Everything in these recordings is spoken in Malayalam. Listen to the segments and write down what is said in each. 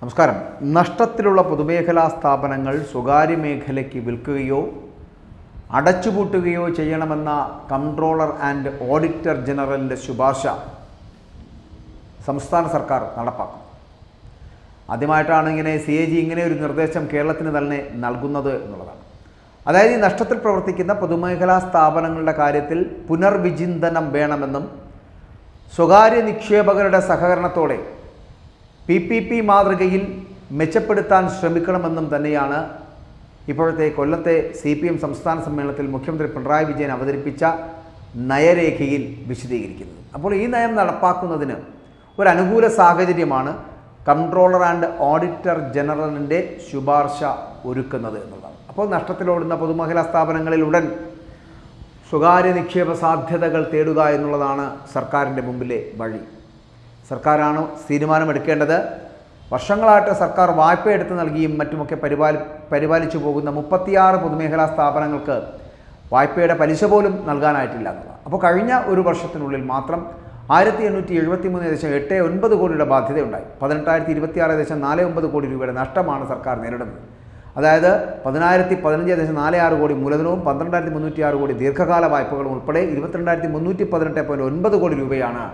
നമസ്കാരം. നഷ്ടത്തിലുള്ള പൊതുമേഖലാ സ്ഥാപനങ്ങൾ സ്വകാര്യ മേഖലയ്ക്ക് വിൽക്കുകയോ അടച്ചുപൂട്ടുകയോ ചെയ്യണമെന്ന കൺട്രോളർ ആൻഡ് ഓഡിറ്റർ ജനറലിന്റെ ശുപാർശ സംസ്ഥാന സർക്കാർ നടപ്പാക്കും. ആദ്യമായിട്ടാണ് ഇങ്ങനെ സി എ ജി ഇങ്ങനെ ഒരു നിർദ്ദേശം കേരളത്തിന് തന്നെ നൽകുന്നത് എന്നുള്ളതാണ്. അതായത് ഈ നഷ്ടത്തിൽ പ്രവർത്തിക്കുന്ന പൊതുമേഖലാ സ്ഥാപനങ്ങളുടെ കാര്യത്തിൽ പുനർവിചിന്തനം വേണമെന്നും സ്വകാര്യ നിക്ഷേപകരുടെ സഹകരണത്തോടെ പി പി പി മാതൃകയിൽ മെച്ചപ്പെടുത്താൻ ശ്രമിക്കണമെന്നും തന്നെയാണ് ഇപ്പോഴത്തെ കൊല്ലത്തെ സി പി എം സംസ്ഥാന സമ്മേളനത്തിൽ മുഖ്യമന്ത്രി പിണറായി വിജയൻ അവതരിപ്പിച്ച നയരേഖയിൽ വിശദീകരിക്കുന്നത്. അപ്പോൾ ഈ നയം നടപ്പാക്കുന്നതിന് ഒരു അനുകൂല സാഹചര്യമാണ് കൺട്രോളർ ആൻഡ് ഓഡിറ്റർ ജനറലിന്റെ ശുപാർശ ഒരുക്കുന്നത് എന്നുള്ളതാണ്. അപ്പോൾ നഷ്ടത്തിലോടുന്ന പൊതുമേഖലാ സ്ഥാപനങ്ങളിൽ ഉടൻ സ്വകാര്യ നിക്ഷേപ സാധ്യതകൾ തേടുക എന്നുള്ളതാണ് സർക്കാരിന്റെ മുമ്പിലെ വഴി. സർക്കാരാണ് തീരുമാനമെടുക്കേണ്ടത്. വർഷങ്ങളായിട്ട് സർക്കാർ വായ്പ എടുത്ത് നൽകിയും മറ്റുമൊക്കെ പരിപാലി പരിപാലിച്ചു പോകുന്ന മുപ്പത്തിയാറ് പൊതുമേഖലാ സ്ഥാപനങ്ങൾക്ക് വായ്പയുടെ പലിശ പോലും നൽകാനായിട്ടില്ല എന്നുള്ളതാണ്. അപ്പോൾ കഴിഞ്ഞ ഒരു വർഷത്തിനുള്ളിൽ മാത്രം ആയിരത്തി എണ്ണൂറ്റി എഴുപത്തി മൂന്ന് ഏകദേശം എട്ട് ഒൻപത് കോടിയുടെ ബാധ്യതയുണ്ടായി. പതിനെട്ടായിരത്തി ഇരുപത്തിയാറ് ഏകദേശം നാല് ഒമ്പത് കോടി രൂപയുടെ നഷ്ടമാണ് സർക്കാർ നേരിടുന്നത്. അതായത് പതിനായിരത്തി പതിനഞ്ച് ഏകദേശം നാല് ആറ് കോടി മൂലധനവും പന്ത്രണ്ടായിരത്തി മുന്നൂറ്റി ആറ് കോടി ദീർഘകാല വായ്പകളും ഉൾപ്പെടെ ഇരുപത്തിരണ്ടായിരത്തി മുന്നൂറ്റി പതിനെട്ട് പോയിന്റ് ഒൻപത് കോടി രൂപയാണ്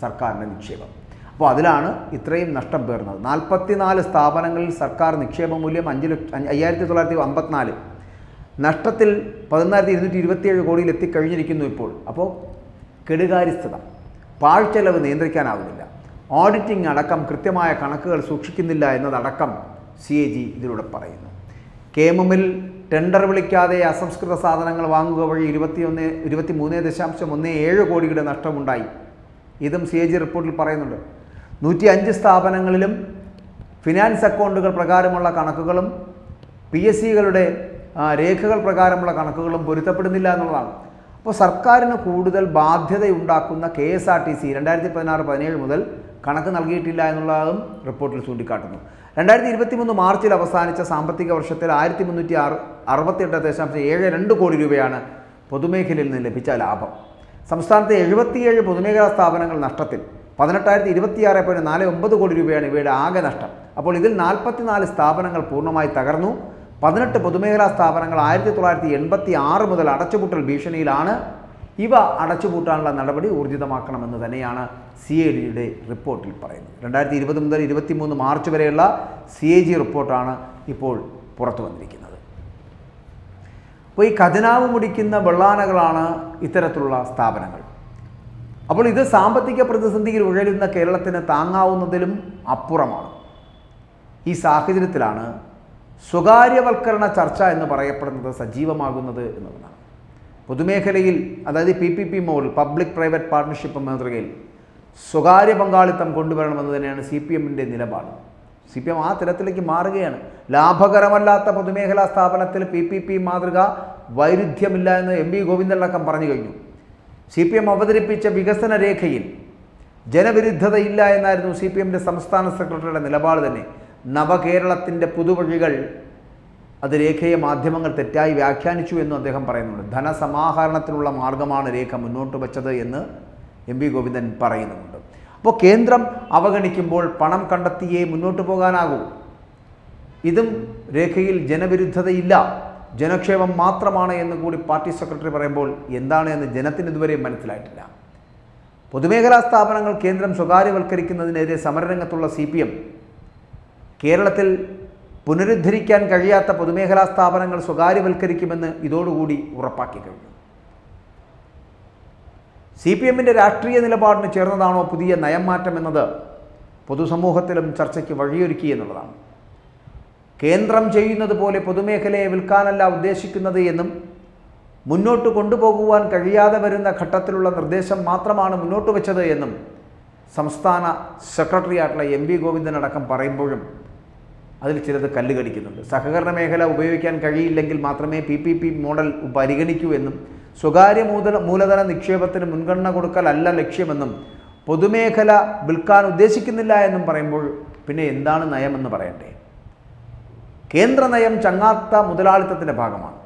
സർക്കാരിന്റെ നിക്ഷേപം. അപ്പോൾ അതിലാണ് ഇത്രയും നഷ്ടം പേർന്നത് നാൽപ്പത്തിനാല് സ്ഥാപനങ്ങളിൽ സർക്കാർ നിക്ഷേപ മൂല്യം അഞ്ച് ലക്ഷം അയ്യായിരത്തി തൊള്ളായിരത്തി അമ്പത്തിനാല് നഷ്ടത്തിൽ പതിനായിരത്തി ഇരുന്നൂറ്റി ഇരുപത്തിയേഴ് കോടിയിൽ എത്തിക്കഴിഞ്ഞിരിക്കുന്നു ഇപ്പോൾ. അപ്പോൾ കെടുകാര്യസ്ഥത. പാഴ്ചെലവ് നിയന്ത്രിക്കാനാവുന്നില്ല. ഓഡിറ്റിംഗ് അടക്കം കൃത്യമായ കണക്കുകൾ സൂക്ഷിക്കുന്നില്ല എന്നതടക്കം സി എ ജി ഇതിലൂടെ പറയുന്നു. കെ എം എമ്മിൽ ടെൻഡർ വിളിക്കാതെ അസംസ്കൃത സാധനങ്ങൾ വാങ്ങുക വഴി ഇരുപത്തിയൊന്ന് ഇരുപത്തി മൂന്ന് ദശാംശം ഒന്ന് ഏഴ് കോടിയുടെ നഷ്ടമുണ്ടായി. ഇതും സി എ ജി റിപ്പോർട്ടിൽ പറയുന്നുണ്ട്. നൂറ്റി അഞ്ച് സ്ഥാപനങ്ങളിലും ഫിനാൻസ് അക്കൗണ്ടുകൾ പ്രകാരമുള്ള കണക്കുകളും പി എസ് സികളുടെ രേഖകൾ പ്രകാരമുള്ള കണക്കുകളും പൊരുത്തപ്പെടുന്നില്ല എന്നുള്ളതാണ്. അപ്പോൾ സർക്കാരിന് കൂടുതൽ ബാധ്യതയുണ്ടാക്കുന്ന K S R T C രണ്ടായിരത്തി പതിനാറ് പതിനേഴ് മുതൽ കണക്ക് നൽകിയിട്ടില്ല എന്നുള്ളതും റിപ്പോർട്ടിൽ ചൂണ്ടിക്കാട്ടുന്നു. രണ്ടായിരത്തി ഇരുപത്തി മൂന്ന് മാർച്ചിൽ അവസാനിച്ച സാമ്പത്തിക വർഷത്തിൽ ആയിരത്തി മുന്നൂറ്റി അറുപത്തിയെട്ട് ദശാംശം ഏഴ് രണ്ട് കോടി രൂപയാണ് പൊതുമേഖലയിൽ നിന്ന് ലഭിച്ച ലാഭം. സംസ്ഥാനത്തെ എഴുപത്തിയേഴ് പൊതുമേഖലാ സ്ഥാപനങ്ങൾ നഷ്ടത്തിൽ. പതിനെട്ടായിരത്തി ഇരുപത്തിയാറ് പോയിന്റ് നാല് ഒമ്പത് കോടി രൂപയാണ് ഇവയുടെ ആകെ നഷ്ടം. അപ്പോൾ ഇതിൽ നാൽപ്പത്തിനാല് സ്ഥാപനങ്ങൾ പൂർണമായി തകർന്നു. പതിനെട്ട് പൊതുമേഖലാ സ്ഥാപനങ്ങൾ ആയിരത്തി തൊള്ളായിരത്തി എൺപത്തി ആറ് മുതൽ അടച്ചുപൂട്ടൽ ഭീഷണിയിലാണ്. ഇവ അടച്ചുപൂട്ടാനുള്ള നടപടി ഊർജിതമാക്കണമെന്ന് തന്നെയാണ് സി എ ഡിയുടെ റിപ്പോർട്ടിൽ പറയുന്നത്. രണ്ടായിരത്തി ഇരുപത് മുതൽ ഇരുപത്തിമൂന്ന് മാർച്ച് വരെയുള്ള സി എ ജി റിപ്പോർട്ടാണ് ഇപ്പോൾ പുറത്തു വന്നിരിക്കുന്നത് അപ്പോൾ ഈ ഖജനാവ് മുടിക്കുന്ന വെള്ളാനകളാണ് ഇത്തരത്തിലുള്ള സ്ഥാപനങ്ങൾ. അപ്പോൾ ഇത് സാമ്പത്തിക പ്രതിസന്ധിയിൽ ഉഴലുന്ന കേരളത്തിന് താങ്ങാവുന്നതിലും അപ്പുറമാണ്. ഈ സാഹചര്യത്തിലാണ് സ്വകാര്യവൽക്കരണ ചർച്ച എന്ന് പറയപ്പെടുന്നത് സജീവമാകുന്നത് എന്നുള്ളതാണ് പൊതുമേഖലയിൽ അതായത് P P P model public private partnership മാതൃകയിൽ സ്വകാര്യ പങ്കാളിത്തം കൊണ്ടുവരണമെന്ന് തന്നെയാണ് സി പി എമ്മിന്റെ നിലപാട്. സി പി എം ആ തരത്തിലേക്ക് മാറുകയാണ്. ലാഭകരമല്ലാത്ത പൊതുമേഖലാ സ്ഥാപനത്തിൽ പി പി പി മാതൃക വൈരുദ്ധ്യമില്ല എന്ന് എം വി ഗോവിന്ദനടക്കം പറഞ്ഞു കഴിഞ്ഞു. സി പി എം അവതരിപ്പിച്ച വികസന രേഖയിൽ ജനവിരുദ്ധതയില്ല എന്നായിരുന്നു സി പി എമ്മിന്റെ സംസ്ഥാന സെക്രട്ടറിയുടെ നിലപാട് തന്നെ. നവകേരളത്തിന്റെ പുതുവഴികൾ അത് രേഖയെ മാധ്യമങ്ങൾ തെറ്റായി വ്യാഖ്യാനിച്ചു എന്നും അദ്ദേഹം പറയുന്നുണ്ട്. ധനസമാഹരണത്തിനുള്ള മാർഗമാണ് രേഖ മുന്നോട്ട് വച്ചത് എന്ന് എം വി ഗോവിന്ദൻ പറയുന്നുമുണ്ട് അപ്പോൾ കേന്ദ്രം അവഗണിക്കുമ്പോൾ പണം കണ്ടെത്തിയേ മുന്നോട്ട് പോകാനാകൂ. ഇതും രേഖയിൽ ജനവിരുദ്ധതയില്ല. ജനക്ഷേമം മാത്രമാണ് എന്ന് കൂടി പാർട്ടി സെക്രട്ടറി പറയുമ്പോൾ എന്താണ് എന്ന് ജനത്തിന് ഇതുവരെ മനസ്സിലായിട്ടില്ല. പൊതുമേഖലാ സ്ഥാപനങ്ങൾ കേന്ദ്രം സ്വകാര്യവൽക്കരിക്കുന്നതിനെതിരെ സമരരംഗത്തുള്ള സി പി എം കേരളത്തിൽ പുനരുദ്ധരിക്കാൻ കഴിയാത്ത പൊതുമേഖലാ സ്ഥാപനങ്ങൾ സ്വകാര്യവൽക്കരിക്കുമെന്ന് ഇതോടുകൂടി ഉറപ്പാക്കി കഴിഞ്ഞു. സി പി എമ്മിന്റെ രാഷ്ട്രീയ നിലപാടിന് ചേർന്നതാണോ പുതിയ നയം മാറ്റം എന്നത് പൊതുസമൂഹത്തിലും ചർച്ചയ്ക്ക് വഴിയൊരുക്കി എന്നുള്ളതാണ്. കേന്ദ്രം ചെയ്യുന്നത് പോലെ പൊതുമേഖലയെ വിൽക്കാനല്ല ഉദ്ദേശിക്കുന്നത് എന്നും മുന്നോട്ട് കൊണ്ടുപോകുവാൻ കഴിയാതെ വരുന്ന ഘട്ടത്തിലുള്ള നിർദ്ദേശം മാത്രമാണ് മുന്നോട്ട് വെച്ചത് എന്നും സംസ്ഥാന സെക്രട്ടറി ആയിട്ടുള്ള എം വി ഗോവിന്ദൻ അടക്കം പറയുമ്പോഴും അതിൽ ചിലത് കല്ലുകടിക്കുന്നുണ്ട്. സഹകരണ മേഖല ഉപയോഗിക്കാൻ കഴിയില്ലെങ്കിൽ മാത്രമേ പി മോഡൽ പരിഗണിക്കൂ എന്നും സ്വകാര്യ മൂല മൂലധന നിക്ഷേപത്തിന് മുൻഗണന കൊടുക്കലല്ല ലക്ഷ്യമെന്നും പൊതുമേഖല വിൽക്കാൻ ഉദ്ദേശിക്കുന്നില്ല എന്നും പറയുമ്പോൾ പിന്നെ എന്താണ് നയമെന്ന് പറയട്ടെ കേന്ദ്ര നയം ചങ്ങാത്ത മുതലാളിത്തത്തിന്റെ ഭാഗമാണ്.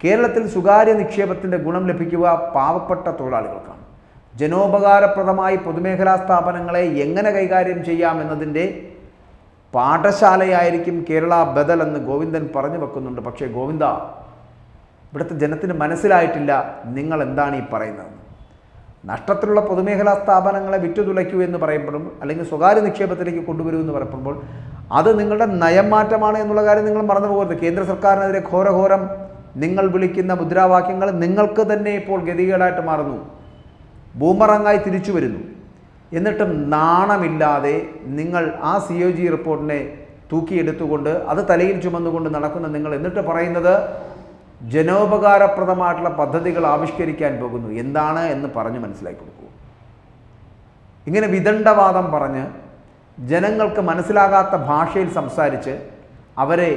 കേരളത്തിൽ സ്വകാര്യ നിക്ഷേപത്തിന്റെ ഗുണം ലഭിക്കുക പാവപ്പെട്ട തൊഴിലാളികൾക്കാണ്. ജനോപകാരപ്രദമായി പൊതുമേഖലാ സ്ഥാപനങ്ങളെ എങ്ങനെ കൈകാര്യം ചെയ്യാം ചെയ്യാമെന്നതിന്റെ പാഠശാലയായിരിക്കും കേരള ബദൽ എന്ന് ഗോവിന്ദൻ പറഞ്ഞു വെക്കുന്നുണ്ട്. പക്ഷേ ഗോവിന്ദ ഇവിടുത്തെ ജനത്തിന് മനസ്സിലായിട്ടില്ല നിങ്ങൾ എന്താണ് ഈ പറയുന്നത്? നഷ്ടത്തിലുള്ള പൊതുമേഖലാ സ്ഥാപനങ്ങളെ വിറ്റുതുലയ്ക്കൂ എന്ന് പറയുമ്പോഴും അല്ലെങ്കിൽ സ്വകാര്യ നിക്ഷേപത്തിലേക്ക് കൊണ്ടുവരൂ എന്ന് പറയുമ്പോൾ അത് നിങ്ങളുടെ നയം മാറ്റമാണ് എന്നുള്ള കാര്യം നിങ്ങൾ മറന്നു പോകരുത്. കേന്ദ്ര സർക്കാരിനെതിരെ ഘോരഘോരം നിങ്ങൾ വിളിക്കുന്ന മുദ്രാവാക്യങ്ങൾ നിങ്ങൾക്ക് തന്നെ ഇപ്പോൾ ഗതികേടായിട്ട് മാറുന്നു. ബൂമറങ്ങായി തിരിച്ചു വരുന്നു. എന്നിട്ടും നാണമില്ലാതെ നിങ്ങൾ ആ സി ഒ ജി റിപ്പോർട്ടിനെ തൂക്കിയെടുത്തുകൊണ്ട് അത് തലയിൽ ചുമന്നുകൊണ്ട് നടക്കുന്ന നിങ്ങൾ എന്നിട്ട് പറയുന്നത് ജനോപകാരപ്രദമായിട്ടുള്ള പദ്ധതികൾ ആവിഷ്കരിക്കാൻ പോകുന്നു. എന്താണ് എന്ന് പറഞ്ഞ് മനസ്സിലാക്കി കൊടുക്കൂ. ഇങ്ങനെ വിദണ്ഡവാദം പറഞ്ഞ് ജനങ്ങൾക്ക് മനസ്സിലാകാത്ത ഭാഷയിൽ സംസാരിച്ച് അവരെ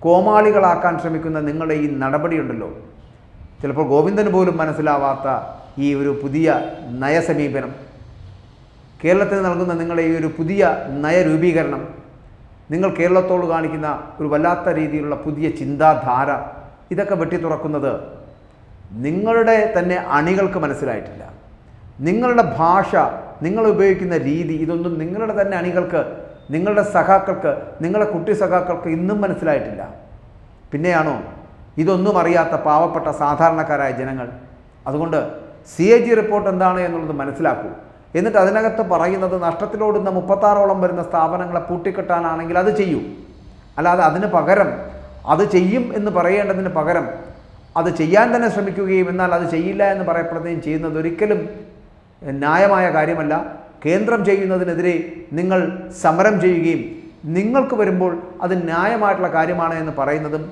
കോമാളികളാക്കാൻ ശ്രമിക്കുന്ന നിങ്ങളുടെ ഈ നടപടിയുണ്ടല്ലോ. ചിലപ്പോൾ ഗോവിന്ദന് പോലും മനസ്സിലാവാത്ത ഈ ഒരു പുതിയ നയസമീപനം കേരളത്തിന് നൽകുന്ന നിങ്ങളുടെ ഈ ഒരു പുതിയ നയരൂപീകരണം നിങ്ങൾ കേരളത്തോട് കാണിക്കുന്ന ഒരു വല്ലാത്ത രീതിയിലുള്ള പുതിയ ചിന്താധാര ഇതൊക്കെ വെട്ടി തുറക്കുന്നത് നിങ്ങളുടെ തന്നെ അണികൾക്ക് മനസ്സിലായിട്ടില്ല. നിങ്ങളുടെ ഭാഷ നിങ്ങൾ ഉപയോഗിക്കുന്ന രീതി ഇതൊന്നും നിങ്ങളുടെ തന്നെ അണികൾക്ക് നിങ്ങളുടെ സഖാക്കൾക്ക് നിങ്ങളുടെ കുട്ടി സഖാക്കൾക്ക് ഇന്നും മനസ്സിലായിട്ടില്ല. പിന്നെയാണോ? ഇതൊന്നും അറിയാത്ത പാവപ്പെട്ട സാധാരണക്കാരായ ജനങ്ങൾ. അതുകൊണ്ട് സി എ ജി റിപ്പോർട്ട് എന്താണ് എന്നുള്ളത് മനസ്സിലാക്കൂ. എന്നിട്ട് അതിനകത്ത് പറയുന്നത് നഷ്ടത്തിലോടുന്ന മുപ്പത്താറോളം വരുന്ന സ്ഥാപനങ്ങളെ പൂട്ടിക്കെട്ടാനാണെങ്കിൽ അത് ചെയ്യൂ. അല്ലാതെ അതിന് പകരം അത് ചെയ്യും എന്ന് പറയേണ്ടതിന് പകരം അത് ചെയ്യാൻ തന്നെ ശ്രമിക്കുകയും എന്നാൽ അത് ചെയ്യില്ല എന്ന് പറയപ്പെടുകയും ചെയ്യുന്നത് ഒരിക്കലും ന്യായമായ കാര്യമല്ല. കേന്ദ്രം ചെയ്യുന്നതിനെതിരെ നിങ്ങൾ സമരം ചെയ്യുകയും നിങ്ങൾക്ക് വരുമ്പോൾ അത് ന്യായമായിട്ടുള്ള കാര്യമാണ് എന്ന് പറയുന്നതും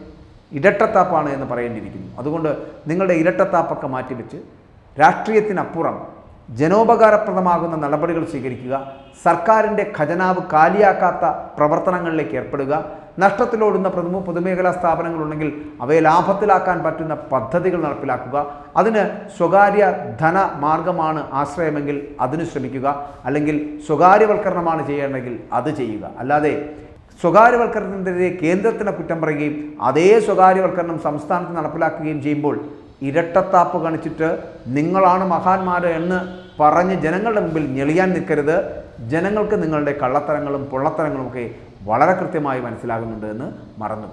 ഇരട്ടത്താപ്പാണ് എന്ന് പറയേണ്ടിയിരിക്കുന്നു. അതുകൊണ്ട് നിങ്ങളുടെ ഇരട്ടത്താപ്പൊക്കെ മാറ്റിവെച്ച് രാഷ്ട്രീയത്തിനപ്പുറം ജനോപകാരപ്രദമാകുന്ന നടപടികൾ സ്വീകരിക്കുക സർക്കാരിന്റെ ഖജനാവ് കാലിയാക്കാത്ത പ്രവർത്തനങ്ങളിലേക്ക് ഏർപ്പെടുക നഷ്ടത്തിലോടുന്ന പ്രഥമ പൊതുമേഖലാ സ്ഥാപനങ്ങളുണ്ടെങ്കിൽ അവയെ ലാഭത്തിലാക്കാൻ പറ്റുന്ന പദ്ധതികൾ നടപ്പിലാക്കുക അതിന് സ്വകാര്യ ധന മാർഗമാണ് ആശ്രയമെങ്കിൽ അതിന് ശ്രമിക്കുക അല്ലെങ്കിൽ സ്വകാര്യവൽക്കരണമാണ് ചെയ്യേണ്ടതെങ്കിൽ അത് ചെയ്യുക. അല്ലാതെ സ്വകാര്യവൽക്കരണത്തിനെതിരെ കേന്ദ്രത്തിന് കുറ്റം പറയുകയും അതേ സ്വകാര്യവൽക്കരണം സംസ്ഥാനത്ത് നടപ്പിലാക്കുകയും ചെയ്യുമ്പോൾ ഇരട്ടത്താപ്പ് കാണിച്ചിട്ട് നിങ്ങളാണ് മഹാന്മാർ എന്ന് പറഞ്ഞ് ജനങ്ങളുടെ മുമ്പിൽ ഞെളിയാൻ നിൽക്കരുത്. ജനങ്ങൾക്ക് നിങ്ങളുടെ കള്ളത്തരങ്ങളും പൊള്ളത്തരങ്ങളും ഒക്കെ വളരെ കൃത്യമായി മനസ്സിലാകുന്നുണ്ട് എന്ന് മറന്നു